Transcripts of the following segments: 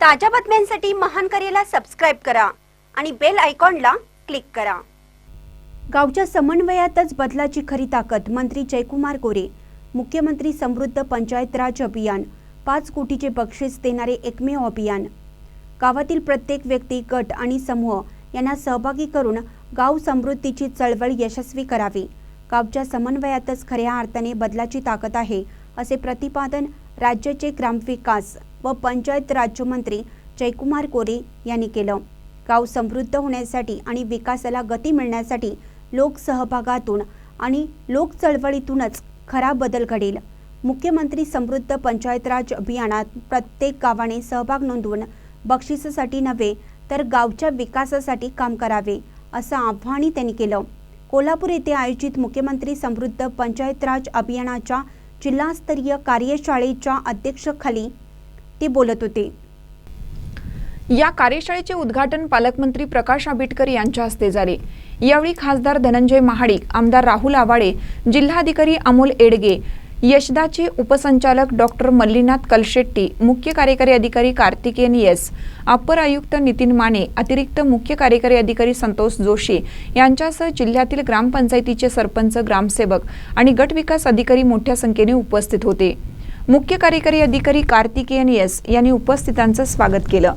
ताज्या बातम्यांसाठी महान करेला सबस्क्राईब करा आणि बेल आयकॉनला क्लिक करा. गावच्या समन्वयातच बदलाची खरी ताकद मंत्री जयकुमार गोरे मुख्यमंत्री समृद्ध पंचायत राज अभियान पाच कोटीचे बक्षीस देणारे एकमेव अभियान. गावातील प्रत्येक व्यक्ती गट आणि समूह यांना सहभागी करून गाव समृद्धीची चळवळ यशस्वी करावी. गावच्या समन्वयातच खऱ्या अर्थाने बदलाची ताकद आहे असे प्रतिपादन राज्याचे ग्रामविकास व पंचायत राज्यमंत्री जयकुमार कोरे यांनी केलं. गाव समृद्ध होण्यासाठी आणि विकासाला गती मिळण्यासाठी लोकसहभागातून आणि लोक चळवळीतूनच खरा बदल घडेल. मुख्यमंत्री समृद्ध पंचायत राज अभियानात प्रत्येक गावाने सहभाग नोंदवून बक्षिसासाठी नव्हे तर गावच्या विकासासाठी काम करावे असं आव्हानही त्यांनी केलं. कोल्हापूर येथे आयोजित मुख्यमंत्री समृद्ध पंचायत राज अभियानाच्या जिल्हास्तरीय कार्यशाळेच्या अध्यक्षखाली ती बोलत होती. या कार्यशाळेचे उद्घाटन पालकमंत्री प्रकाश आंबेडकर यांच्या हस्ते झाले. यावेळी खासदार धनंजय महाडिक आमदार राहुल आवाडे जिल्हाधिकारी अमोल एडगे यशदाचे उपसंचालक डॉक्टर मल्लीनाथ कलशेट्टी मुख्य कार्यकारी अधिकारी कार्तिकेयन एस अपर आयुक्त नितीन माने अतिरिक्त मुख्य कार्यकारी अधिकारी संतोष जोशी यांच्यासह जिल्ह्यातील ग्रामपंचायतीचे सरपंच ग्रामसेवक आणि गट विकास अधिकारी मोठ्या संख्येने उपस्थित होते. मुख्य कार्यकारी अधिकारी कार्तिकेयन एस यांनी उपस्थितांचं स्वागत केलं.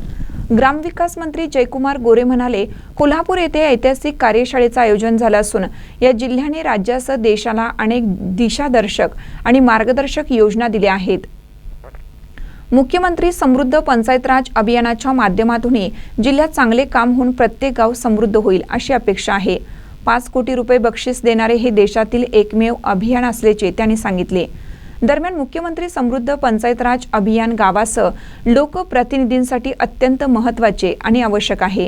ग्रामविकास मंत्री जयकुमार गोरे म्हणाले कोल्हापूर येथे ऐतिहासिक कार्यशाळेचं आयोजन झालं असून या जिल्ह्याने राज्यासह देशाला अनेक दिशादर्शक आणि मार्गदर्शक योजना दिल्या आहेत. मुख्यमंत्री समृद्ध पंचायत राज अभियानाच्या माध्यमातूनही जिल्ह्यात चांगले काम होऊन प्रत्येक गाव समृद्ध होईल अशी अपेक्षा आहे. पाच कोटी रुपये बक्षीस देणारे हे देशातील एकमेव अभियान असल्याचे त्यांनी सांगितले. दरम्यान मुख्यमंत्री समृद्ध पंचायत राज अभियान गावासह लोकप्रतिनिधींसाठी अत्यंत महत्त्वाचे आणि आवश्यक आहे.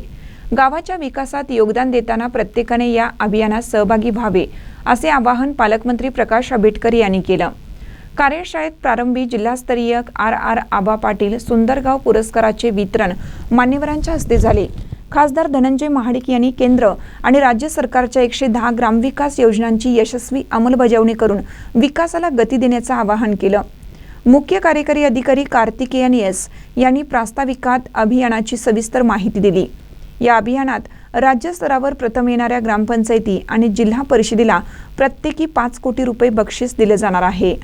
गावाच्या विकासात योगदान देताना प्रत्येकाने या अभियानात सहभागी व्हावे असे आवाहन पालकमंत्री प्रकाश आंबेडकर यांनी केलं. कार्यशाळेत प्रारंभी जिल्हास्तरीय आर आर आबा पाटील सुंदरगाव पुरस्काराचे वितरण मान्यवरांच्या हस्ते झाले. खासदार धनंजय महाडिक यांनी केंद्र आणि राज्य सरकारच्या एकशे दहा ग्रामविकास योजनांची यशस्वी अंमलबजावणी करून विकासाला गती देण्याचं आवाहन केलं. मुख्य कार्यकारी अधिकारी कार्तिकेयन एस यांनी प्रास्ताविकात अभियानाची सविस्तर माहिती दिली. या अभियानात राज्य स्तरावर प्रथम येणाऱ्या ग्रामपंचायती आणि जिल्हा परिषदेला प्रत्येकी पाच कोटी रुपये बक्षीस दिले जाणार आहे.